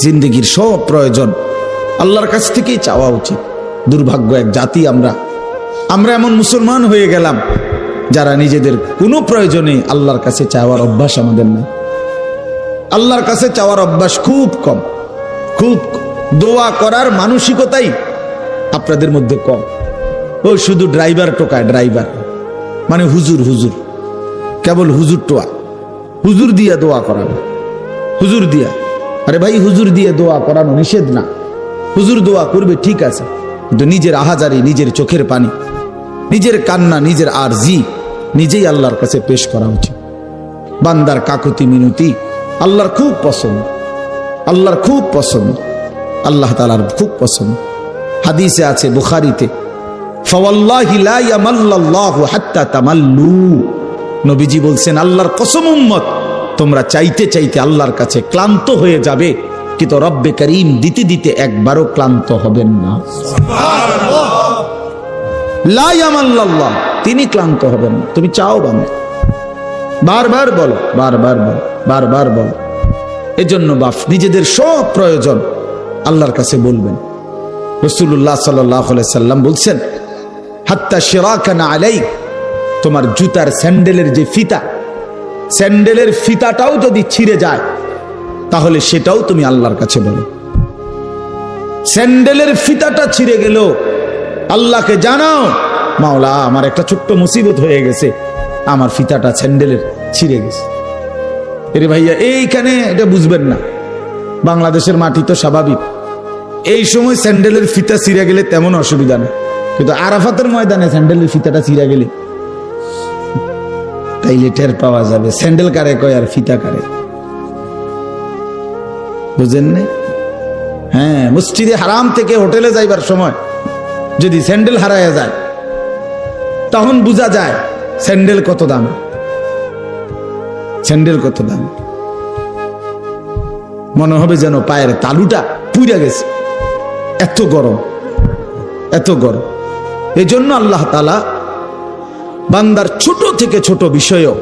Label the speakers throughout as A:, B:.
A: জিন্দগির সব প্রয়োজন। আল্লাহর কাছ থেকেই চাওয়া উচিত। দুর্ভাগ্য এক জাতি আমরা। আমরা এমন মুসলমান হয়ে গেলাম, যারা নিজেদের কোনো প্রয়োজনে আল্লাহর কাছে চাওয়ার অভ্যাস আমাদের নেই। আল্লাহর কাছে চাওয়ার অভ্যাস খুব কম। খুব। দোয়া করার মানসিকতাই আপনাদের মধ্যে কম। ও শুধু ড্রাইভার টোকায় ড্রাইভার। মানে হুজুর হুজুর। কেবল হুজুর টোয়া। হুজুর দিয়া দোয়া করানো হুজুর দিয়া। আরে ভাই, হুজুর দিয়ে দোয়া করানো নিষেধ না। হুজুর দোয়া করবে, ঠিক আছে। কিন্তু নিজের আহাজারি, নিজের চোখের পানি, নিজের কান্না, নিজের আরজি, নিজেই আল্লাহর কাছে পেশ করা উচিত। বান্দার কাকুতি মিনতি আল্লাহর খুব পছন্দ। আল্লাহর খুব পছন্দ। আল্লাহ তালার খুব পছন্দ। হাদিসে আছে, বুখারিতে নবীজি বলছেন, আল্লাহর কসম উম্মত তোমরা চাইতে চাইতে আল্লাহর কাছে ক্লান্ত হয়ে যাবে, কিন্তু রব্বে করিম দিতে দিতে একবারও ক্লান্ত হবেন না। তিনি ক্লান্ত হবেন না। তুমি চাও বান্দা। বারবার বলো বারবার বলো বারবার বলো। এজন্য বাপ নিজেদের সব প্রয়োজন আল্লাহর কাছে বলবেন। রসুল্লাহ সাল্লাহ সাল্লাম বলছেন, হাত্তা শিরাকানা আলাই তোমার জুতার স্যান্ডেলের যে ফিতা স্যান্ডেলের ফিতাটাও যদি ছিঁড়ে যায়, তাহলে সেটাও তুমি আল্লাহর কাছে বলো। স্যান্ডেলের ফিতাটা ছিঁড়ে গেল, আল্লাহকে জানাও, মাওলা, আমার একটা ছোট্ট মুসিবত হয়ে গেছে, আমার ফিতাটা স্যান্ডেলের ছিঁড়ে গেছে। এরে ভাইয়া, এইখানে এটা বুঝবেন না, বাংলাদেশের মাটি তো স্বাভাবিক। এই সময় স্যান্ডেলের ফিতা ছিঁড়ে গেলে তেমন অসুবিধা নেই, কিন্তু আরাফাতের ময়দানে স্যান্ডেলের ফিতাটা ছিঁড়ে গেলে তাইলে টের পাওয়া যাবে। স্যান্ডেল কারে কয় আর ফিতা কারে? বুঝেন নাই? হ্যাঁ মসজিদে হারাম থেকে হোটেলে যাইবার সময় যদি স্যান্ডেল হারায়া যায়, তখন বোঝা যায় স্যান্ডেল কত দাম। স্যান্ডেল কত দাম। মনে হবে যেন পায়ের তালুটা পুড়ে গেছে। এত গরম এত গরম। এই জন্য আল্লাহ তালা বান্দার ছোট থেকে ছোট বিষয়ও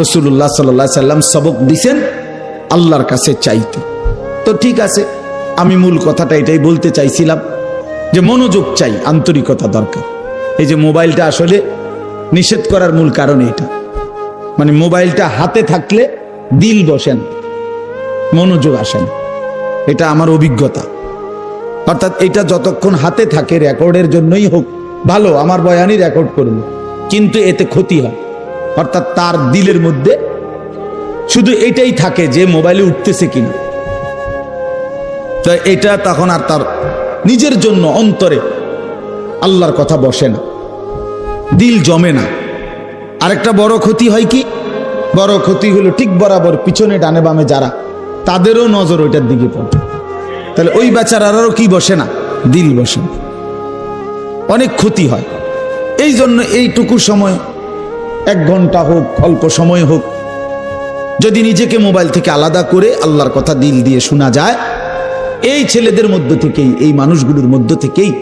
A: রসুল্লাহ সাল্লা সাল্লাম সবক দিছেন আল্লাহর কাছে চাইতে। তো ঠিক আছে, আমি মূল কথাটা এটাই বলতে চাইছিলাম যে মনোযোগ চাই, আন্তরিকতা দরকার। এই যে মোবাইলটা আসলে নিষেধ করার মূল কারণ এটা। মানে মোবাইলটা হাতে থাকলে দিল বসেন মনোযোগ আসেন এটা আমার অভিজ্ঞতা। অর্থাৎ এটা যতক্ষণ হাতে থাকে রেকর্ডের জন্যই হোক, ভালো, আমার বয়ানই রেকর্ড করল কিন্তু এতে ক্ষতি হয়। অর্থাৎ তার দিলের মধ্যে শুধু এটাই থাকে যে মোবাইলে উঠতেছে কিনা। তো এটা তখন আর তার নিজের জন্য অন্তরে আল্লাহর কথা বসে না। দিল জমে না। আরেকটা বড় ক্ষতি হয় কি? বড় ক্ষতি হলো ঠিক বরাবর পিছনে ডানে বামে যারা, তাদেরও নজর ওইটার দিকে পড়ে। তাহলে ওই বেচারারও কি বসে না? দিল বসে অনেক ক্ষতি হয়। এই জন্য এইটুকু সময় এক ঘণ্টা হোক অল্প সময় হোক যদি নিজেকে মোবাইল থেকে আলাদা করে আল্লাহর কথা দিল দিয়ে শোনা যায় এই ছেলেদের মধ্য থেকেই এই মানুষগুলোর মধ্য থেকেই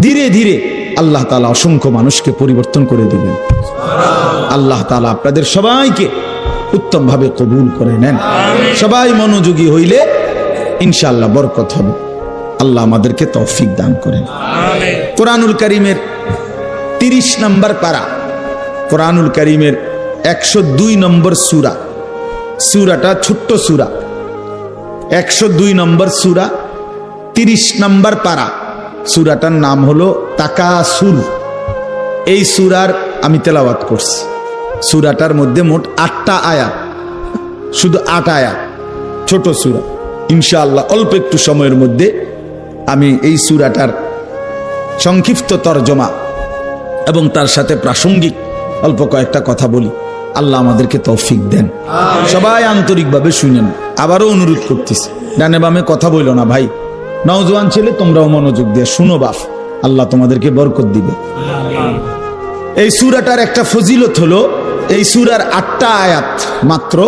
A: ধীরে ধীরে আল্লাহ তালা অসংখ্য মানুষকে পরিবর্তন করে দেবেন। আল্লাহ তালা আপনাদের সবাইকে উত্তমভাবে কবুল করে নেন। সবাই মনোযোগী হইলে ইনশাআল্লাহ বরকত হবে। আল্লাহ আমাদেরকে তৌফিক দান করেন। কোরআনুল করিমের তিরিশ নম্বর পারা। কোরআনুল করিমের একশো দুই নম্বর সুরা। সুরাটা ছোট্ট সুরা। একশো দুই নম্বর সুরা, তিরিশ নম্বর পারা। সুরাটার নাম হলো তাকাসুর এই সুরার আমি তেলাওয়াত করছি। সুরাটার মধ্যে মোট আটটা আয়াত শুধু আট আয়াত ছোট সুরা। ইনশাআল্লাহ অল্প একটু সময়ের মধ্যে আমি এই সুরাটার সংক্ষিপ্ত তর্জমা এবং তার সাথে প্রাসঙ্গিক অল্প কয়েকটা কথা বলি। আল্লাহ আমাদেরকে তৌফিক দেন। সবাই আন্তরিকভাবে শুনেন। আবারও অনুরোধ করতেছি। ডানে বামে কথা বইল না ভাই। নওজোয়ান ছেলে, তোমরাও মনোযোগ দিয়ে শুনো বাপ। আল্লাহ তোমাদেরকে বরকত দিবে। এই সুরাটার একটা ফজিলত হলো, এই সুরার আটটা আয়াত মাত্র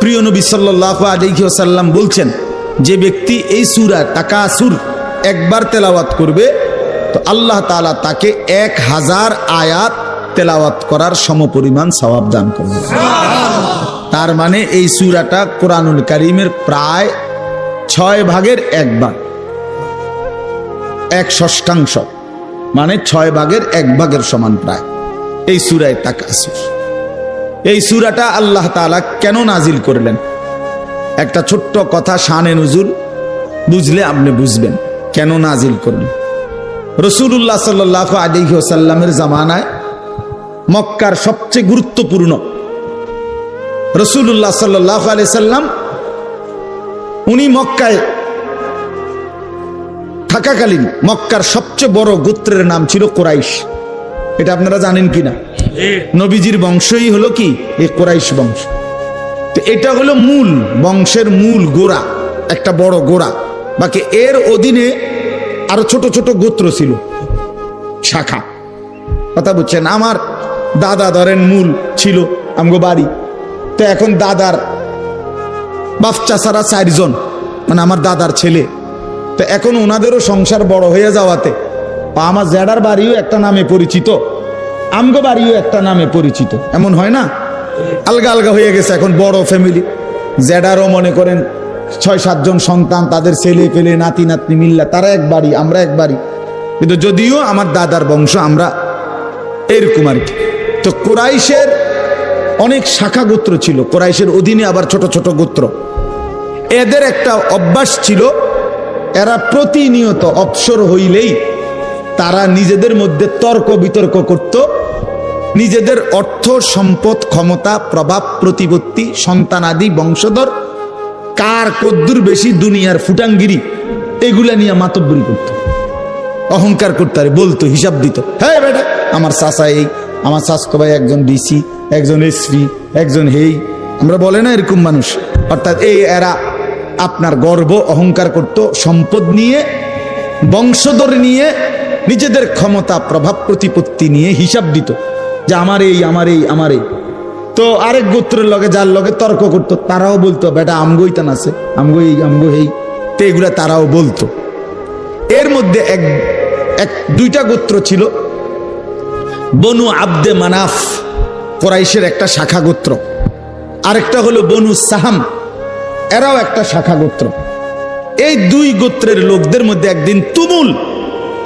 A: প্রিয় নবী সাল্লাহ বলছেন, যে ব্যক্তি এই সুরা টাকা সুর একবার তেলাওয়াত করবে তো আল্লাহ তাআলা তাকে এক হাজার আয়াত তেলাওয়াত করার সমপরিমাণ সওয়াব দান করবে তার মানে এই সুরাটা কোরআনুল করিমের প্রায় ছয় ভাগের এক ভাগ। এক ষষ্ঠাংশ। মানে ছয় ভাগের এক ভাগের সমান প্রায়। এই সুরায় তাকাসুর। এই সুরাটা আল্লাহ তাআলা কেন নাজিল করলেন? একটা ছোট্ট কথা শানে নজুল বুঝলে আপনি বুঝবেন। কেন নাজিল করলেন? রসুল্লাহ সাল্লাহ আলিহি ওসাল্লামের জামানায় মক্কার সবচেয়ে গুরুত্বপূর্ণ। রসুল্লাহ সাল্লাহ আলি সাল্লাম উনি মক্কায় থাকাকালীন মক্কার সবচেয়ে বড় গোত্রের নাম ছিল কোরাইশ। এটা আপনারা জানেন কিনা? নবীজির বংশই হলো কি? এই কোরাইশ বংশ। তো এটা হলো মূল, বংশের মূল গোড়া, একটা বড় গোড়া। বাকি এর অধীনে আরও ছোট ছোট গোত্র ছিল। শাখা। কথা বুঝছেন? আমার দাদা ধরেন মূল ছিল আমগো বাড়ি। তো এখন দাদার বাচ্চা ছাড়া চারজন মানে আমার দাদার ছেলে। তো এখন ওনাদেরও সংসার বড় হয়ে যাওয়াতে আমার জ্যাডার বাড়িও একটা নামে পরিচিত, আমগো বাড়িও একটা নামে পরিচিত। এমন হয় না? আলগা আলগা হয়ে গেছে এখন বড় ফ্যামিলি জ্যাডারও মনে করেন ছয় সাতজন সন্তান, তাদের ছেলে, পেলে, নাতি, নাতনি মিল্লা তারা এক বাড়ি আমরা এক বাড়ি কিন্তু যদিও আমার দাদার বংশ, আমরা এরকম আর কি। তো কোরাইশের অনেক শাখা গোত্র ছিল, কোরাইশের অধীনে আবার ছোট ছোট গোত্র। এদের একটা অভ্যাস ছিল, এরা প্রতিনিয়ত অবসর হইলেই তারা নিজেদের মধ্যে তর্ক বিতর্ক করত, নিজেদের অর্থ, সম্পদ, ক্ষমতা, প্রভাব, প্রতিপত্তি সন্তানাদি বংশধর কার কদ্দুর বেশি দুনিয়ার ফুটাঙ্গিরি? এগুলা নিয়ে মাতব্বরি করত। অহংকার করতে পারে বলতো, হিসাব দিত। হ্যাঁ বেটা, আমার চাষা এই, আমার স্বাস্থ্য ভাই একজন ডিসি, একজন এসপি, একজন হেই। আমরা বলে না এরকম মানুষ। অর্থাৎ এই এরা আপনার গর্ব, অহংকার করত, সম্পদ নিয়ে, বংশধর নিয়ে, নিজেদের ক্ষমতা, প্রভাব, প্রতিপত্তি নিয়ে হিসাব দিত। যে আমার এই আমার এই আমার এই। তো আরেক গোত্রের লগে যার লগে তর্ক করতো, তারাও বলতো, বেটা আমগোই তান আছে, আমগো এই আমগো এই তো এগুলা তারাও বলতো। এর মধ্যে এক এক, দুইটা গোত্র ছিল। বনু আব্দে মানাফ, কোরাইশের একটা শাখা গোত্র। আরেকটা হলো বনু সাহাম, এরাও একটা শাখা গোত্র। এই দুই গোত্রের লোকদের মধ্যে একদিন তুমুল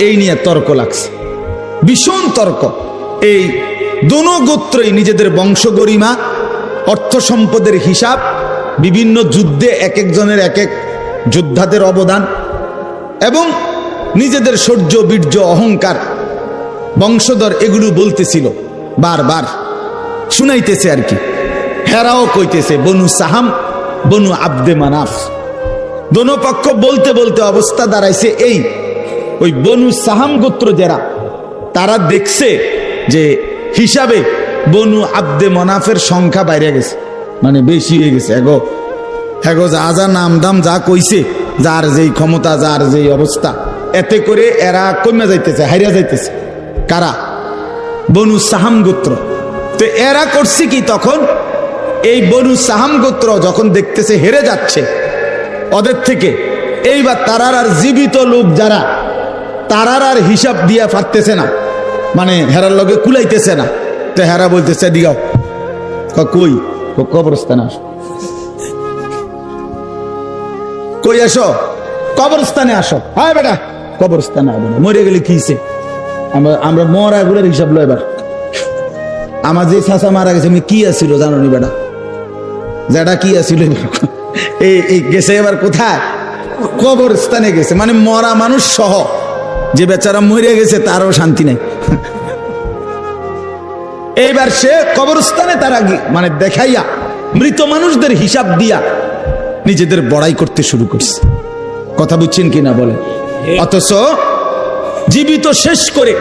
A: এই নিয়ে তর্ক লাগছে। ভীষণ তর্ক। এই দোনো গোত্রই নিজেদের বংশ গরিমা, অর্থ সম্পদের হিসাব, বিভিন্ন যুদ্ধে এক একজনের এক এক যোদ্ধাদের অবদান এবং নিজেদের সৌর্য বীর্য, অহংকার বংশধর এগুলো বলতেছিল, বারবার শুনাইতেছে আর কি। হেরাও কইতেছে, বনু সাহাম, বনু আব্দে মানাফ। দোনো পক্ষ বলতে বলতে অবস্থা দাঁড়াইছে এই, ওই বনু সাহাম গোত্র যারা, তারা দেখছে যে হিসাবে বনু আব্দে মনাফের সংখ্যা বাইরে গেছে। মানে বেশি হয়ে গেছে। এগো এগো যা যা নাম দাম যা কইছে, যার যেই ক্ষমতা, যার যেই অবস্থা, এতে করে এরা কমে যাইতেছে, হাইরা যাইতেছে। কারা? বনু সাহাম গোত্র। তো এরা করছে কি তখন? এই বনু সাহাম গোত্র যখন দেখতেছে হেরে যাচ্ছে, ওদের থেকে, এইবার তারার আর জীবিত লোক যারা, তারার আর হিসাব দিয়া পারতেছে না। মানে হেরার লগে কুলাইতেছে না। তো হেরা বলতেছে দিগাও কই? কবরস্থানে আসো। কই আসো? কবরস্থানে আসো। হ্যাঁ বেটা। কবরস্থানে আসব না। মরে গেলে কিছে আমরা আমরা মরা গুলোর হিসাব লো এবার। আমার যে চাষা মারা গেছে, আমি কি আসছিল জানো নি বেটা? যেটা কি আসছিল এই এই গেছে এবার কোথায়? কবরস্থানে গেছে। মানে মরা মানুষ সহ। যে বেচারা মরে গেছে, তারও শান্তি নাই। এইবার সে কবরস্থানে তারা মানে দেখাইয়া মৃত মানুষদের হিসাব দিয়া নিজেদের বড়াই করতে শুরু করছে। কথা বুঝছেন কিনা বলে অথচ জীবিত শেষ করে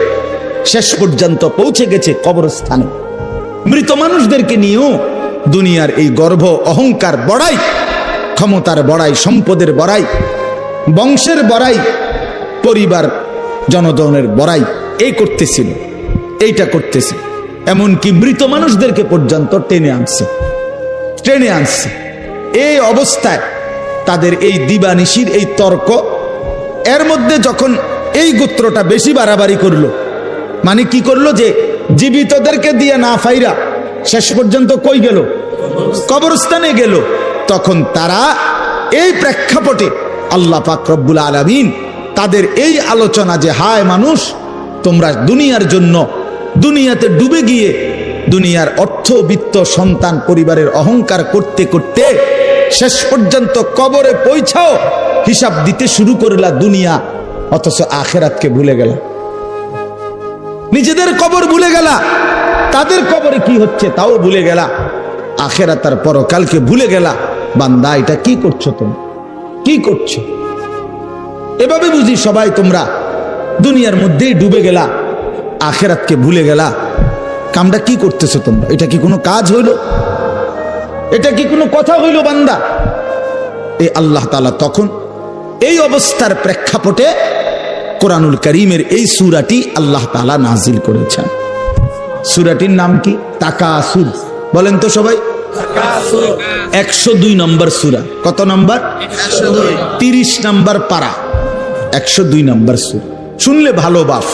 A: শেষ পর্যন্ত পৌঁছে গেছে কবরস্থানে। মৃত মানুষদেরকে নিয়েও দুনিয়ার এই গর্ভ, অহংকার বড়াই, ক্ষমতার বড়াই, সম্পদের বড়াই, বংশের বড়াই, পরিবার, জনগণের বড়াই এই করতেছিল, এইটা করতেছে এমনকি মৃত মানুষদেরকে পর্যন্ত টেনে আনছে টেনে আনছে। এই অবস্থায় তাদের এই দিবানিশির এই তর্ক, এর মধ্যে যখন এই গোত্রটা বেশি বাড়াবাড়ি করল মানে কি করল যে জীবিতদেরকে দিয়ে না ফাইরা শেষ পর্যন্ত কই গেল? কবরস্থানে গেল। তখন তারা এই প্রেক্ষাপটে আল্লাহ পাক রব্বুল আলমিন তাদের এই আলোচনা যে হায় মানুষ তোমরা দুনিয়ার জন্য দুনিয়াতে ডুবে গিয়ে দুনিয়ার অর্থ বিত্ত সন্তান পরিবারের অহংকার করতে করতে শেষ পর্যন্ত কবরে পৌঁছাও, হিসাব দিতে শুরু করলা দুনিয়া, অথচ আখেরাতকে ভুলে গেল। নিজেদের কবর ভুলে গেলা, তাদের কবরে কি হচ্ছে তাও ভুলে গেলা। আখেরা তার পরকালকে ভুলে গেলা, বান্দা, এটা কি করছ তুমি কি করছ? এভাবে বুঝি সবাই তোমরা দুনিয়ার মধ্যেই ডুবে গেলা, আখেরাতকে ভুলে গেলা। কামটা কি করতেছো তোমরা? এটা কি কোনো কাজ হইল? এটা কি কোনো কথা হইল বান্দা? এই আল্লাহ তালা তখন এই অবস্থার প্রেক্ষাপটে কোরআনুল করিমের এই সুরাটি আল্লাহ তালা নাজিল করেছেন। সুরাটির নাম কি? তাকা তাকাসুর। বলেন তো সবাই। একশো দুই নম্বর সুরা। কত নম্বর? তিরিশ নম্বর পারা। একশো দুই নম্বর সুর। শুনলে ভালো বাফ।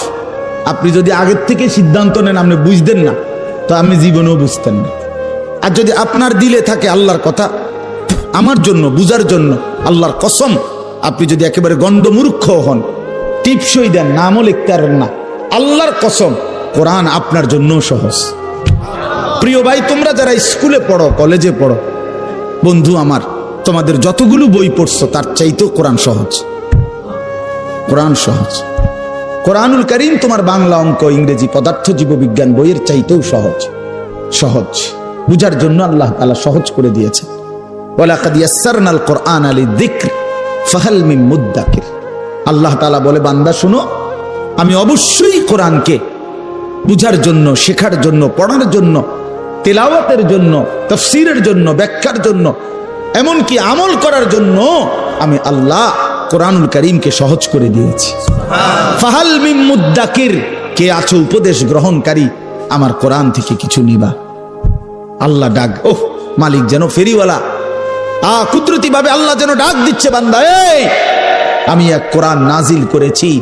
A: আপনি যদি আগের থেকে সিদ্ধান্ত নেন, আপনি বুঝতেন না, তো আমি জীবনেও বুঝতেন না। আর যদি আপনার দিলে থাকে আল্লাহর কথা, আমার জন্য, বুঝার জন্য আল্লাহর কসম, আপনি যদি একেবারে গণ্ডমূর্খ হন, টিপসই দেন, নামও লিখতে পারেন না। আল্লাহর কসম, কোরআন আপনার জন্য সহজ। প্রিয় ভাই, তোমরা যারা স্কুলে পড়ো, কলেজে পড়ো, বন্ধু আমার, তোমাদের যতগুলো বই পড়ছো, তার চাইতেও কোরআন সহজ। কোরআন সহজ। কোরআনুল করিম তোমার বাংলা অঙ্ক, ইংরেজি পদার্থ, জীববিজ্ঞান, বইয়ের চাইতেও সহজ। সহজ। বুঝার জন্য আল্লাহ তালা সহজ করে দিয়েছে কোরআন আলী দিক্র ফাহাল মিন মুদ্দাকির। আল্লাহ তালা বলে, বান্দা, শুনো, আমি অবশ্যই কোরআনকে বুঝার জন্য, শেখার জন্য, পড়ার জন্য, তেলাওয়াতের জন্য, তফসিরের জন্য, ব্যাখ্যার জন্য, এমনকি আমল করার জন্য আমি আল্লাহ কোরআনুল করিমকে সহজ করে দিয়েছি। ফাহাল মিন মুদ্দাকির কে আছো উপদেশ গ্রহণকারী, আমার কোরআন থেকে কিছু নিবা। আল্লাহ ডাক, ওহ, মালিক যেন ফেরিওয়ালা। আ কুদরতি ভাবে আল্লাহ যেন ডাক দিচ্ছে বান্দা, এই! আমি এক কোরআন নাজিল করেছি।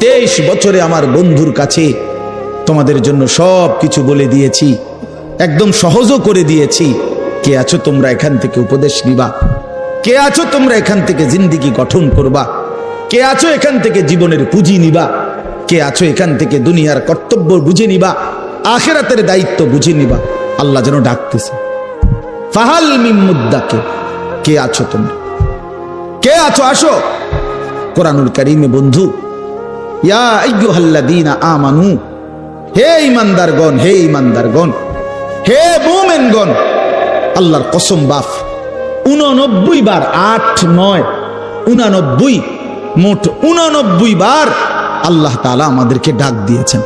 A: তেইশ বছরে আমার বন্ধুর কাছে তোমাদের জন্য সব কিছু বলে দিয়েছি। একদম সহজও করে দিয়েছি। কে আছো তোমরা এখান থেকে উপদেশ নিবা। কে আছো তোমরা এখান থেকে জিন্দিগি গঠন করবা? কে আছো এখান থেকে জীবনের পুঁজি নিবা? কে আছো এখান থেকে দুনিয়ার কর্তব্য বুঝে নিবা? আখেরাতের দায়িত্ব বুঝে নিবা? আল্লাহ যেন ডাকতেছে। ফাহাল মিমুদ্দাকে কে আছো তোমরা? কে আছো? আসো। কোরআনুল করিমে বন্ধু, ইয়া আমানু, হে ইমানদারগণ হে ইমানদারগণ হে মুমিনগণ, আল্লাহর কসম বাফ। উননব্বই বার, আট, নয়, উনানব্বই, মোট উনানব্বই বার আল্লাহ তাআলা আমাদেরকে ডাক দিয়েছেন।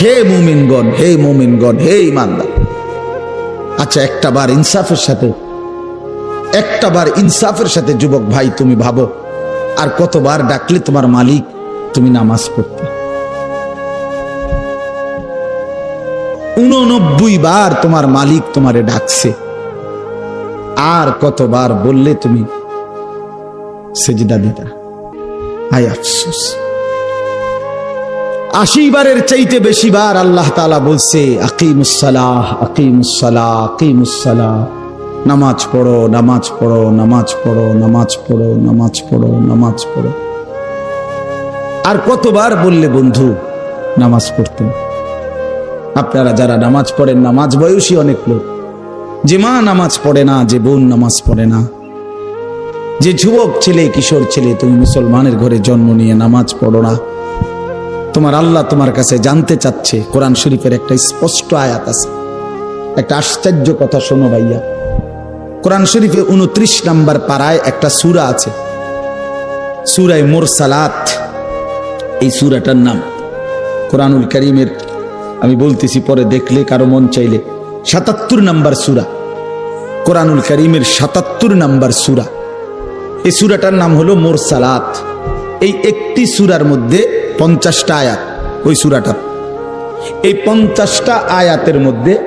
A: হে মুমিনগণ হে মুমিনগণ, হে ইমানদার আচ্ছা একটা বার ইনসাফের সাথে, একটা বার ইনসাফের সাথে যুবক ভাই, তুমি ভাবো, আর কতবার ডাকলে তোমার মালিক, তুমি নামাজ পড়তে? উননব্বই বার তোমার মালিক তোমারে ডাকছে। আর কতবার বললে তুমি সেজদা দিতা? হাই আফসোস। আশি বারের চাইতে বেশি বার আল্লাহ তালা বলছে আকিমুসালাহ আকিমুসালাহ আকিমুসালাহ নামাজ পড়ো নামাজ পড়ো নামাজ পড়ো নামাজ পড়ো নামাজ পড়ো নামাজ পড়ো। আর কতবার বললে বন্ধু, নামাজ পড়তে? আপনারা যারা নামাজ পড়েন, নামাজ বয়সী অনেক লোক। যে মা নামাজ পড়ে না, যে বোন নামাজ পড়ে না, যে যুবক ছেলে, কিশোর ছেলে, তুমি মুসলমানের ঘরে জন্ম নিয়ে নামাজ পড়ো না। তোমার আল্লাহ তোমার কাছে জানতে চাচ্ছে, কোরআন শরীফের একটা স্পষ্ট আয়াত আছে। একটা আশ্চর্য কথা শোনো ভাইয়া। কোরআন শরীফে উনত্রিশ নাম্বার পাড়ায় একটা সুরা আছে। সুরায় মোর সালাত এই সুরাটার নাম কোরআনুল করিমের, আমি বলতেছি পরে দেখলে কারও মন চাইলে। সাতাত্তর নাম্বার সুরা। কোরআনুল করিমের সাতাত্তর নাম্বার সুরা। এই সুরাটার নাম হলো মোর সালাত। এই একটি সুরার মধ্যে পঞ্চাশটা আয়াত ওই সুরাটা। এই পঞ্চাশটা আয়াতের মধ্যে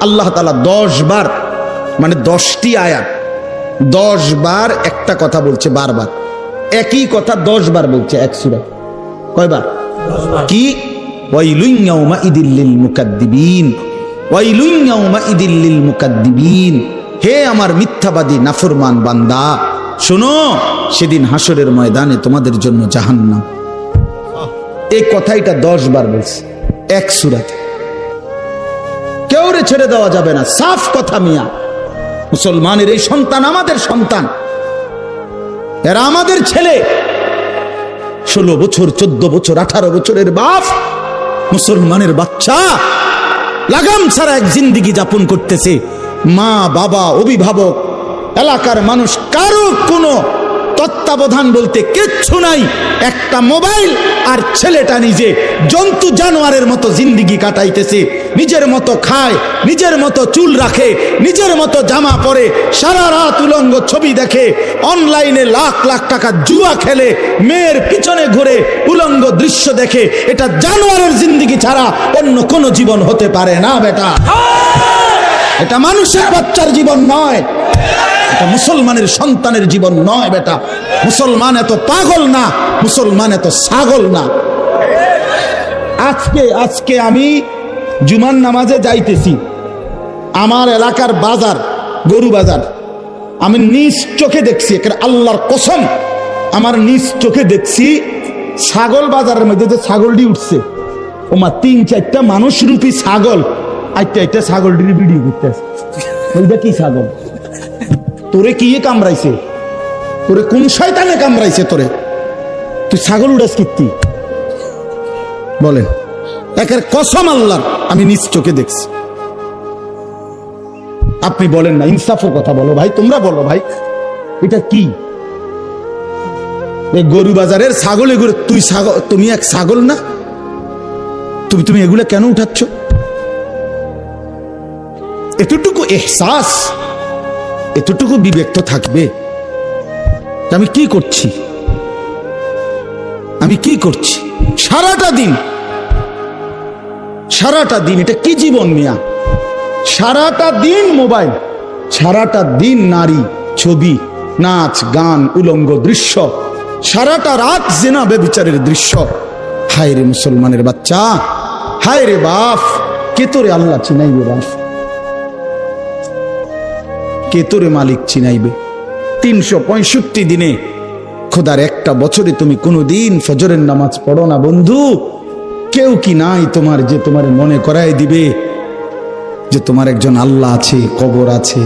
A: আল্লাহ তালা দশ বার মানে দশটি আয়াত দশ বার একটা কথা বলছে বারবার। একই কথা দশ বার বলছে এক সুরা। কয়বার? কি? ওয়াইলুইয়াউমা ইদিল্লিল মুকাদ্দিবিন। হে আমার মিথ্যাবাদী, নাফরমান বান্দা, শোনো, সেদিন হাসরের ময়দানে তোমাদের জন্য জাহান্নাম। এই কথাইটা দশ বার বলছে, এক সুরাতে। কেউ রে ছেড়ে দেওয়া যাবে না, সাফ কথা মিয়া। মুসলমানের এই সন্তান আমাদের সন্তান। এরা আমাদের ছেলে। ষোলো বছর, চোদ্দ বছর, আঠারো বছরের বাপ, মুসলমানের বাচ্চা। লাগাম ছাড়া এক জিন্দিগি যাপন করতেছে মা বাবা অভিভাবক এলাকার মানুষ কারও কোনো তত্ত্বাবধান বলতে কিচ্ছু নাই। একটা মোবাইল আর ছেলেটা নিজে জন্তু জানোয়ারের মতো জিন্দিগি কাটাইতেছে। নিজের মতো খায়, নিজের মতো চুল রাখে, নিজের মতো জামা পরে, সারা রাত উলঙ্গ ছবি দেখে, অনলাইনে লাখ লাখ টাকা জুয়া খেলে, মেয়ের পিছনে ঘুরে উলঙ্গ দৃশ্য দেখে। এটা জানোয়ারের জিন্দিগি ছাড়া অন্য কোনো জীবন হতে পারে না, বেটা। এটা মানুষের বাচ্চার জীবন নয়। এটা মুসলমানের সন্তানের জীবন নয় বেটা। মুসলমান এত পাগল না, মুসলমান এত ছাগল না। আজকে আজকে আমি জুমান নামাজে যাইতেছি। আমার এলাকার বাজার, গরু বাজার। আমি নিজ চোখে দেখছি আল্লাহর কসম, আমার নিজ চোখে দেখছি ছাগল বাজারের মধ্যে যে ছাগলটি উঠছে। ওমা, তিন, চারটা মানুষ রূপী ছাগল। আইটা একটা ছাগলটির ভিডিও করতে করতেছে। ওইটা কি ছাগল? তোরে কি কামড়াইছে? তোরে কোন শয়তানে কামড়াইছে তোরে? তুই ছাগল উড়াস কীর্তি? বলেন, একের কসম আল্লাহর আমি নিজ চোখে দেখছি। আপনি বলেন না, ইনসাফের কথা বলো ভাই, তোমরা বলো ভাই, এটা কি? গরু বাজারের ছাগল এগুলো তুই ছাগল, তুমি এক ছাগল না? তুমি তুমি এগুলো কেন উঠাচ্ছ? এতটুকু এহসাস এতটুকু বিবেক তো থাকবে? আমি কি করছি? আমি কি করছি? সারাটা দিন। সারাটা দিন, এটা কি জীবন মিয়া? সারাটা দিন মোবাইল, সারাটা দিন নারী, ছবি, নাচ, গান, উলঙ্গ দৃশ্য, সারাটা রাত জেনা বেবিচারের দৃশ্য। হায় রে মুসলমানের বাচ্চা হায় রে বাপ, কে তোরে আল্লাহ চিনাইবে বাপ? কে তোরে মালিক চিনাইবে? তিনশো পঁয়ষট্টি দিনে, খোদার একটা বছরে তুমি কোনোদিন ফজরের নামাজ পড়ো না বন্ধু। কেউ কি নাই তোমার যে তোমার মনে করাই দিবে যে তোমার একজন আল্লাহ আছে, কবর আছে,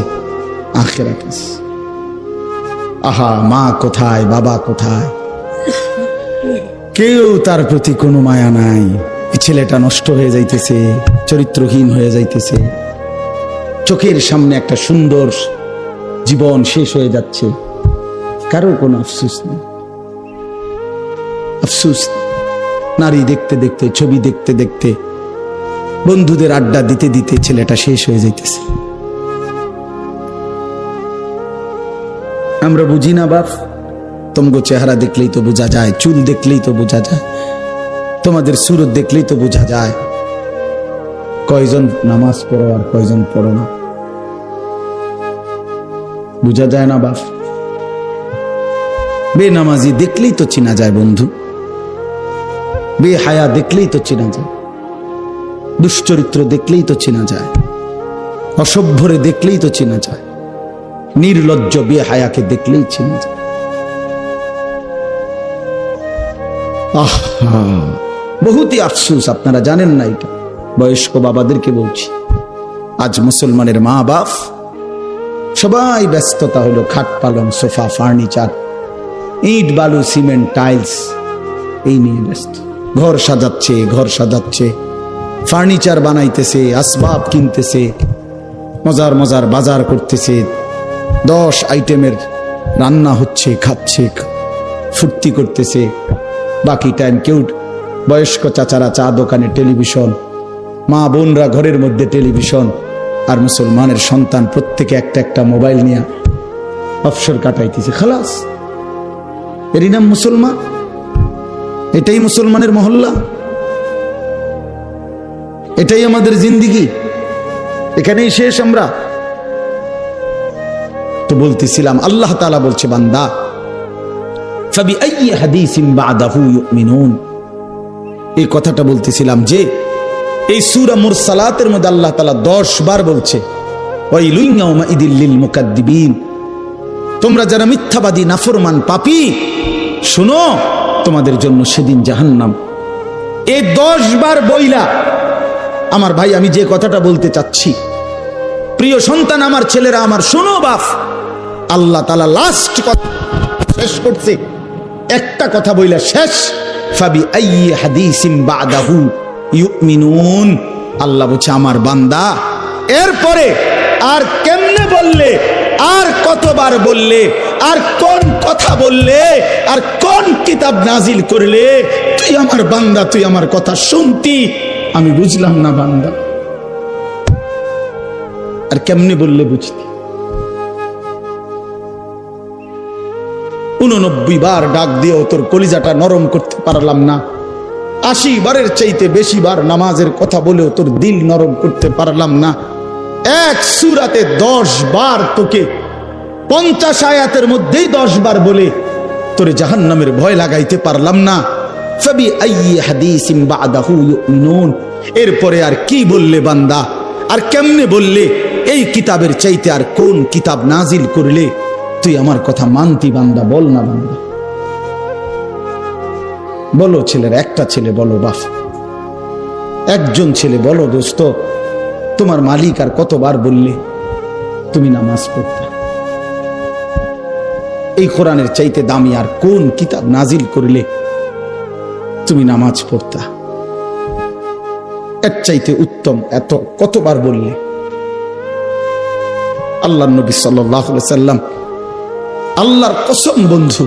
A: আখেরাত আছে। আহা, মা কোথায়, বাবা কোথায়? কেউ তার প্রতি কোনো মায়া নাই। ছেলেটা নষ্ট হয়ে যাইতেছে, চরিত্রহীন হয়ে যাইতেছে। চোখের সামনে একটা সুন্দর জীবন শেষ হয়ে যাচ্ছে। কারও কোনো আফসুস নেই। আফসুস, নারী দেখতে দেখতে, ছবি দেখতে দেখতে, বন্ধুদের আড্ডা দিতে দিতে ছেলেটা শেষ হয়ে যাইতেছে। আমরা বুঝি না বাপ, তোমাগো চেহারা দেখলেই তো বোঝা যায়, চুল দেখলেই তো বোঝা যায়, তোমাদের সুরত দেখলেই তো বোঝা যায়। কয়জন নামাজ পড়ো আর কয়জন পড়ো না? বোঝা যায় না বাপ? বেনামাজি দেখলেই তো চেনা যায় বন্ধু। বেহায়া দেখলেই তো চেনা যায়। দুশ্চরিত্র দেখলেই তো চেনা যায়। অসভ্যরে দেখলেই তো চেনা যায়। নির্লজ্জ বেহায়াকে দেখলেই চেনা যায়। আহা! বহুতই আফসুস, আপনারা জানেন না এটা। বয়স্ক বাবাদেরকে বলছি, আজ মুসলমানের মা বাপ সবাই ব্যস্ততা হলো, খাট পালং সোফা, ফার্নিচার, ইট, বালু, সিমেন্ট, টাইলস, এই নিয়ে ব্যস্ত। ঘর সাজাচ্ছে ঘর সাজাচ্ছে, ফার্নিচার বানাইতেছে, আসবাব কিনতেছে, মজার মজার বাজার করতেছে, দশ আইটেমের রান্না হচ্ছে, খাচ্ছে, ফুর্তি করতেছে, বাকি টাইম কেউ বয়স্ক চাচারা চা দোকানে, টেলিভিশন মা বোনরা ঘরের মধ্যে টেলিভিশন আর মুসলমানের সন্তান প্রত্যেকে একটা একটা মোবাইল নিয়ে অবসর কাটাইতেছে, খালাস। এরই নাম মুসলমান? এটাই মুসলমানের মহল্লা? এটাই আমাদের জিন্দিগি? এখানেই শেষ আমরা। তো বলতেছিলাম, আল্লাহ তালা বলছে, বান্দা এই কথাটা বলতেছিলাম যে এই সূরা মুরসালাতের মধ্যে আল্লাহ তালা 10 বার বলছে তোমরা যারা মিথ্যাবাদী, নাফরমান, পাপি, শোনো, তোমাদের জন্য সেদিন জাহান্নাম। এই দশ বার বইলা, আমার ভাই, আমি যে কথাটা বলতে চাচ্ছি, প্রিয় সন্তান, আমার ছেলেরা, আমার শোনো বাপ, আল্লাহ তালা লাস্ট কথা শেষ করছে। একটা কথা বইলা শেষ, ফাবি আইয়ি হাদিসিম বাদাহু। ইউমিনুন। আল্লাহ বলছে, আমার বান্দা, এরপরে আর কেমনে বললে, আর কতবার বললে, আর কোন কথা বললে, আর কোন কিতাব নাজিল করলে, তুই আমার বান্দা, তুই আমার কথা শুনতি? আমি বুঝলাম না বান্দা। আর কেমনে বললে বুঝতি? উননব্বই বার ডাক দিয়েও তোর কলিজাটা নরম করতে পারলাম না। আশি বারের চাইতে বেশি বার নামাজের কথা বলেও তোর দিল নরম করতে পারলাম না। এক সুরাতে দশ বার তোকে পঞ্চাশ আয়াতের মধ্যেই দশ বার বলে তোরে জাহান্নামের ভয় লাগাইতে পারলাম না। এরপরে আর কি বললে বান্দা? আর কেমনে বললে এই কিতাবের চাইতে আর কোন কিতাব নাজিল করলে? তুই আমার কথা মানতি বান্দা, বল না বান্দা। বলো ছেলের, একটা ছেলে বলো বাপ একজন ছেলে বলো, দোস্ত, তোমার মালিক আর কতবার বললে তুমি নামাজ পড়তা? এই কোরআনের চাইতে দামি আর কোন কিতাব নাজিল করলে তুমি নামাজ পড়তা? এর চাইতে উত্তম এত কতবার বললে? আল্লাহ নবী সাল্লাম আল্লাহর কসম বন্ধু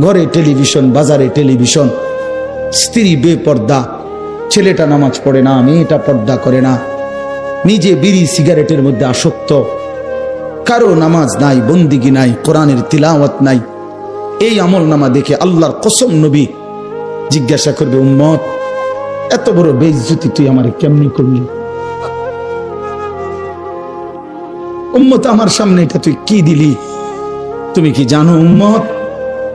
A: ঘরে টেলিভিশন, বাজারে টেলিভিশন, স্ত্রী বেপর্দা, ছেলেটা নামাজ পড়ে না, মেয়েটা পর্দা করে না, নিজে বিড়ি সিগারেটের মধ্যে আসক্ত, কারও নামাজ নাই, বন্দিগি নাই, কোরআনের তিলাওয়াত নাই, এই আমল নামা দেখে আল্লাহর কসম নবী জিজ্ঞাসা করবে, উম্মত, এত বড় বেইজ্জতি তুই আমার কেমনি করলি? উম্মত, আমার সামনে এটা তুই কি দিলি? তুমি কি জানো, উম্মত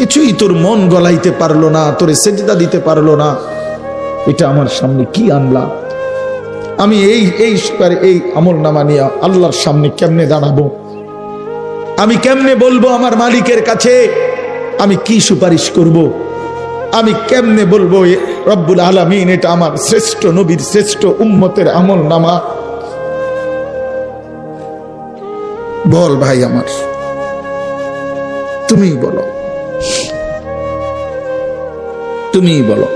A: কিছুই তোর মন গলাইতে পারল না, তোরে সেজদা দিতে পারল না। এটা আমার সামনে কি আনলা? আমি এই এই এই আমল নামা নিয়ে আল্লাহর সামনে কেমনে দাঁড়াবো? আমি কেমনে বলব আমার মালিকের কাছে, আমি কি সুপারিশ করব। আমি কেমনে বলব রব্বুল আলমিন, এটা আমার শ্রেষ্ঠ নবীর শ্রেষ্ঠ উম্মতের আমল নামা বল ভাই আমার তুমি বলো। তুমি বলো।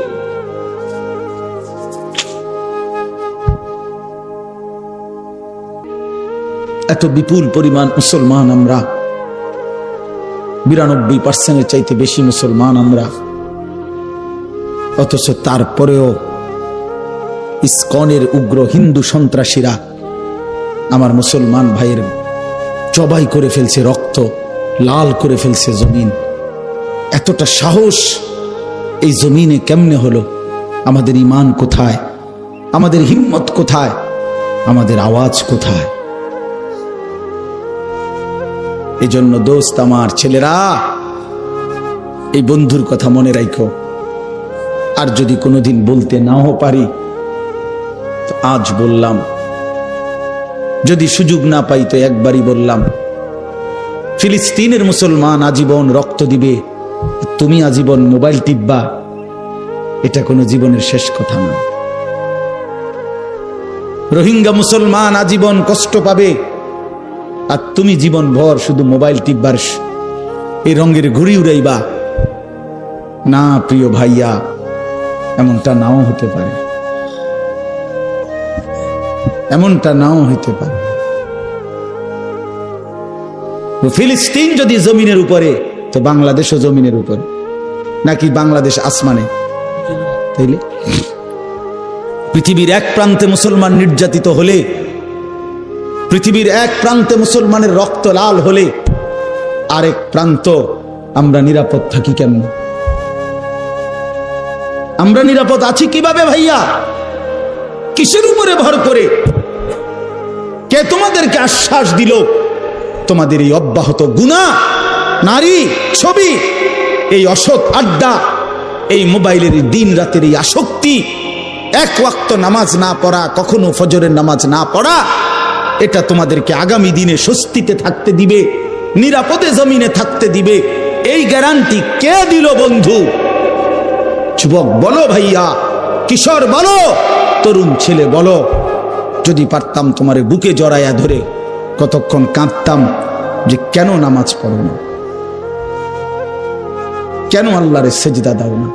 A: এত বিপুল পরিমাণ মুসলমান আমরা, বিরানব্বই পার্সেন্টের চাইতে বেশি মুসলমান আমরা, অথচ তারপরেও ইস্কনের উগ্র হিন্দু সন্ত্রাসীরা আমার মুসলমান ভাইয়ের জবাই করে ফেলছে রক্ত, লাল করে ফেলছে জমিন। এতটা সাহস এই জমিনে কেমনে হলো? আমাদের ইমান কোথায়? আমাদের হিম্মত কোথায়? আমাদের আওয়াজ কোথায়? এজন্য দোস্ত আমার ছেলেরা, এই বন্ধুর কথা মনে রাখো আর যদি কোনোদিন বলতে নাও পারি আজ বললাম। যদি সুযোগ না পাই তো একবারই বললাম, ফিলিস্তিনের মুসলমান আজীবন রক্ত দিবে। তুমি আজীবন মোবাইল টিপবা। এটা কোনো জীবনের শেষ কথা না। রোহিঙ্গা মুসলমান আজীবন কষ্ট পাবে। আর তুমি জীবন ভর শুধু মোবাইল টিপবার এই রঙের ঘুড়ি উড়াইবা। না, প্রিয় ভাইয়া, এমনটা নাও হতে পারে। এমনটা নাও হইতে পারে। ফিলিস্তিন যদি জমিনের উপরে তো বাংলাদেশও জমিনের উপর। নাকি বাংলাদেশ আসমানে? তাইলে? পৃথিবীর এক প্রান্তে মুসলমান নির্যাতিত হলে, পৃথিবীর এক প্রান্তে মুসলমানের রক্ত লাল হলে, আরেক প্রান্ত আমরা নিরাপদ থাকি কেমন? আমরা নিরাপদ আছি কীভাবে ভাইয়া? কিসের উপরে ভর করে? কে তোমাদেরকে আশ্বাস দিল? তোমাদের এই অব্যাহত গুণা নারী, ছবি, এই অসৎ আড্ডা, এই মোবাইলের দিন রাতের এই আসক্তি, এক ওয়াক্ত নামাজ না পড়া, কখনো ফজরের নামাজ না পড়া, এটা তোমাদেরকে আগামী দিনে স্বস্তিতে থাকতে দিবে, নিরাপদে জমিনে থাকতে দিবে, এই গ্যারান্টি কে দিল বন্ধু? যুবক বলো ভাইয়া, কিশোর বলো, তরুণ ছেলে বলো, যদি পারতাম তোমার বুকে জড়াইয়া ধরে, কতক্ষণ কাঁদতাম যে কেন নামাজ পড়ো না? কেন আল্লাহরে সেজদা দাও না?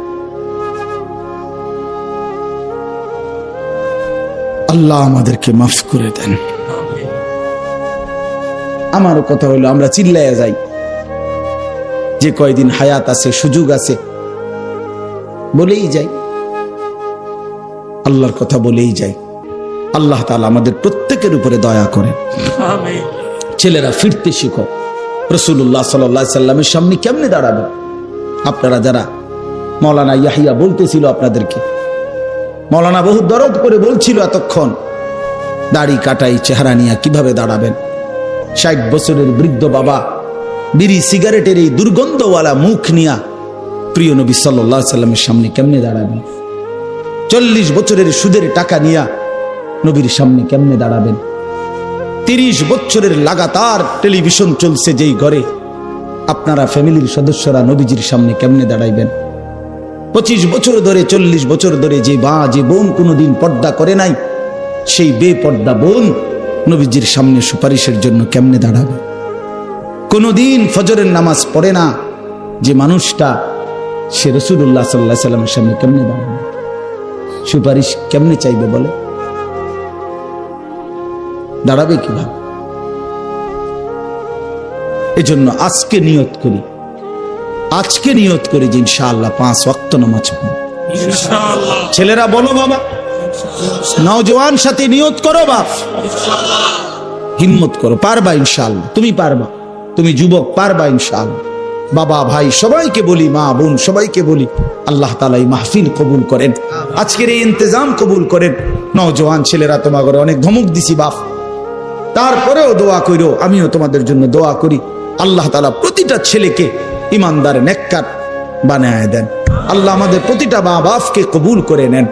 A: আল্লাহ আমাদেরকে মাফ করে দেন। আমারও কথা হলো আমরা চিল্লাইয়া যাই। যে কয়দিন হায়াত আছে সুযোগ আছে বলেই যাই। আল্লাহর কথা বলেই যাই। আল্লাহ তালা আমাদের প্রত্যেকের উপরে দয়া করেন। ছেলেরা ফিরতে শিখো। রসুল্লাহ সাল্লাহ সাল্লামের সামনে কেমনে দাঁড়াবে? আপনারা যারা মৌলানা ইয়াহিয়া বলতেছিল আপনাদেরকে, মৌলানা বহু দরদ করে বলছিল এতক্ষণ, দাড়ি কাটাই চেহারা নিয়ে কীভাবে দাঁড়াবেন? ষাট বছরের বৃদ্ধ বাবা বিড়ি সিগারেটের এই দুর্গন্ধওয়ালা মুখ নিয়া প্রিয় নবী সাল্লাহ সাল্লামের সামনে কেমনে দাঁড়াবেন? চল্লিশ বছরের সুদের টাকা নিয়া নবীর সামনে কেমনে দাঁড়াবেন? তিরিশ বছরের লাগাতার টেলিভিশন চলছে যেই ঘরে আপনারা ফ্যামিলির সদস্যরা নবীজির সামনে কেমনে দাঁড়াইবেন? পঁচিশ বছর ধরে, চল্লিশ বছর ধরে যে বা, যে বোন কোনোদিন পর্দা করে নাই, সেই বেপর্দা বোন নবীজির সামনে সুপারিশের জন্য কেমনে দাঁড়াবে? কোনোদিন ফজরের নামাজ পড়ে না যে মানুষটা, সে রসুল্লাহ সাল্লাহ সাল্লামের সামনে কেমনে দাঁড়াবে? সুপারিশ কেমনে চাইবে বলে? দাঁড়াবে কীভাবে? এজন্য আজকে নিয়ত করি। আজকে নিয়ত করি যে ইনশাআল্লাহ পাঁচ ওয়াক্ত নামাজ ছেলেরা বলো বাবা নওজওয়ান সাথে নিয়ত করো বাপ। হিম্মত করো পারবা ইনশাআল্লাহ। তুমি পারবা তুমি যুবক পারবা ইনশাআল্লাহ। বাবা ভাই সবাইকে বলি মা বোন সবাইকে বলি আল্লাহ তালা এই মাহফিল কবুল করেন। আজকের এই ইন্তজাম কবুল করেন। নওজওয়ান ছেলেরা তোমাকে অনেক ধমক দিছি বাপ। তারপরেও দোয়া কইরো আমিও তোমাদের জন্য দোয়া করি। আল্লাহ তালা প্রতিটা ছেলেকে ইমানদার নেককার বানায় দেন। আল্লাহ আমাদের প্রতিটা মা বাপকে কবুল করে নেন।